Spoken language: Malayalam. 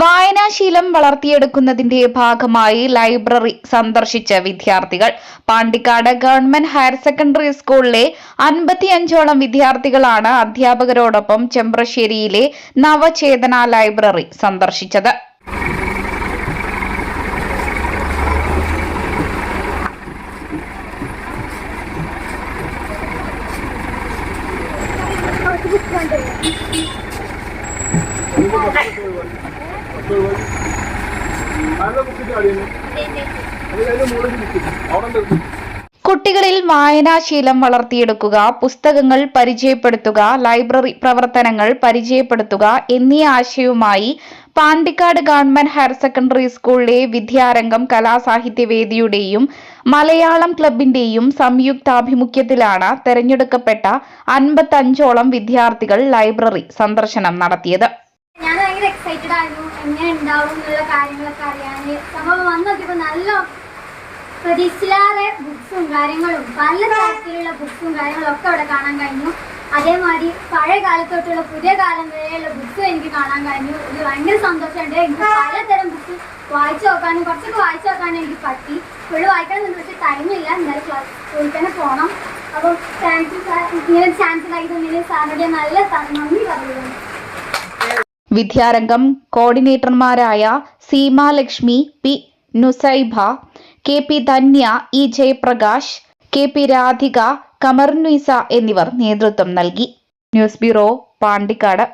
വായനാശീലം വളർത്തിയെടുക്കുന്നതിന്റെ ഭാഗമായി ലൈബ്രറി സന്ദർശിച്ച വിദ്യാർത്ഥികൾ. പാണ്ടിക്കാട് ഗവൺമെന്റ് ഹയർ സെക്കൻഡറി സ്കൂളിലെ അൻപത്തിയഞ്ചോളം വിദ്യാർത്ഥികളാണ് അധ്യാപകരോടൊപ്പം ചെമ്പ്രശ്ശേരിയിലെ നവചേതന ലൈബ്രറി സന്ദർശിച്ചത്. കുട്ടികളിൽ വായനാശീലം വളർത്തിയെടുക്കുക പുസ്തകങ്ങൾ പരിചയപ്പെടുത്തുക ലൈബ്രറി പ്രവർത്തനങ്ങൾ പരിചയപ്പെടുത്തുക എന്നീ ആശയവുമായി പാണ്ടിക്കാട് ഗവൺമെന്റ് ഹയർ സെക്കൻഡറി സ്കൂളിലെ വിദ്യാരംഗം കലാസാഹിത്യവേദിയുടെയും മലയാളം ക്ലബിന്റെയും സംയുക്താഭിമുഖ്യത്തിലാണ് തെരഞ്ഞെടുക്കപ്പെട്ട അൻപത്തഞ്ചോളം വിദ്യാർത്ഥികൾ ലൈബ്രറി സന്ദർശനം നടത്തിയത്. എക്സൈറ്റഡ് ആയിരുന്നു. എങ്ങനെ ഉണ്ടാവും എന്നുള്ള കാര്യങ്ങളൊക്കെ അറിയാൻ. സംഭവം വന്നു നോക്കിയപ്പോൾ നല്ല പ്രതീക്ഷിച്ചില്ലാതെ ബുക്സും കാര്യങ്ങളും പല തരത്തിലുള്ള ബുക്സും കാര്യങ്ങളും ഒക്കെ അവിടെ കാണാൻ കഴിഞ്ഞു. അതേമാതിരി പഴയ കാലത്തോട്ടുള്ള പുതിയ കാലം വരെയുള്ള ബുക്സും എനിക്ക് കാണാൻ കഴിഞ്ഞു. ഇത് ഭയങ്കര സന്തോഷമുണ്ട്. എനിക്ക് പലതരം ബുക്ക് വായിച്ചു നോക്കാനും കുറച്ചൊക്കെ വായിച്ചു നോക്കാനും എനിക്ക് പറ്റി. ഫുള്ള് വായിക്കാൻ എന്ന് പക്ഷേ ടൈമില്ല എന്തായാലും ക്ലാസ് സ്കൂളിൽ തന്നെ പോകണം അപ്പോൾ താങ്ക് യു സാർ ഇങ്ങനെ ചാൻസ് ഉണ്ടാക്കി തന്നതിന് സാറിന്റെ നല്ല നന്ദി പറയുന്നു. Vidyarangam കോർഡിനേറ്റർമാരായ Seemalakshmi P Nusaiba K P Dhanya E Jayaprakash K P Radhika Kamarnuisa എന്നിവർ നേതൃത്വം നൽകി. News bureau Pandikkad.